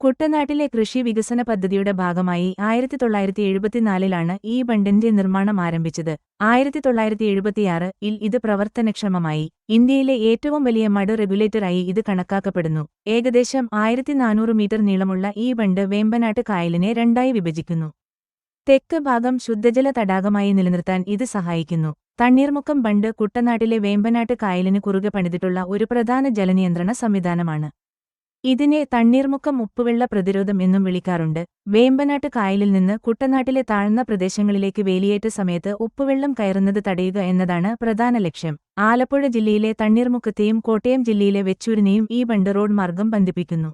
കുട്ടനാട്ടിലെ കൃഷി വികസന പദ്ധതിയുടെ ഭാഗമായി ആയിരത്തി തൊള്ളായിരത്തി എഴുപത്തിനാലിലാണ് ഈ ബണ്ടിന്റെ നിർമ്മാണം ആരംഭിച്ചത്. ആയിരത്തി തൊള്ളായിരത്തി എഴുപത്തിയാറ് ഇൽ ഇത് പ്രവർത്തനക്ഷമമായി. ഇന്ത്യയിലെ ഏറ്റവും വലിയ മഡ് റെഗുലേറ്ററായി ഇത് കണക്കാക്കപ്പെടുന്നു. ഏകദേശം ആയിരത്തി നാനൂറ് മീറ്റർ നീളമുള്ള ഈ ബണ്ട് വേമ്പനാട്ട് കായലിനെ രണ്ടായി വിഭജിക്കുന്നു. തെക്ക് ഭാഗം ശുദ്ധജല തടാകമായി നിലനിർത്താൻ ഇത് സഹായിക്കുന്നു. തണ്ണീർമുക്കം ബണ്ട് കുട്ടനാട്ടിലെ വേമ്പനാട്ട് കായലിന് കുറുകെ പണിതിട്ടുള്ള ഒരു പ്രധാന ജലനിയന്ത്രണ സംവിധാനമാണ്. ഇതിനെ തണ്ണീർമുക്കം ഉപ്പുവെള്ള പ്രതിരോധം എന്നും വിളിക്കാറുണ്ട്. വേമ്പനാട്ട് കായലിൽ നിന്ന് കുട്ടനാട്ടിലെ താഴ്ന്ന പ്രദേശങ്ങളിലേക്ക് വേലിയേറ്റ സമയത്ത് ഉപ്പുവെള്ളം കയറുന്നത് തടയുക എന്നതാണ് പ്രധാന ലക്ഷ്യം. ആലപ്പുഴ ജില്ലയിലെ തണ്ണീർമുക്കത്തെയും കോട്ടയം ജില്ലയിലെ വെച്ചൂരിനെയും ഈ ബണ്ട് റോഡ് മാർഗം ബന്ധിപ്പിക്കുന്നു.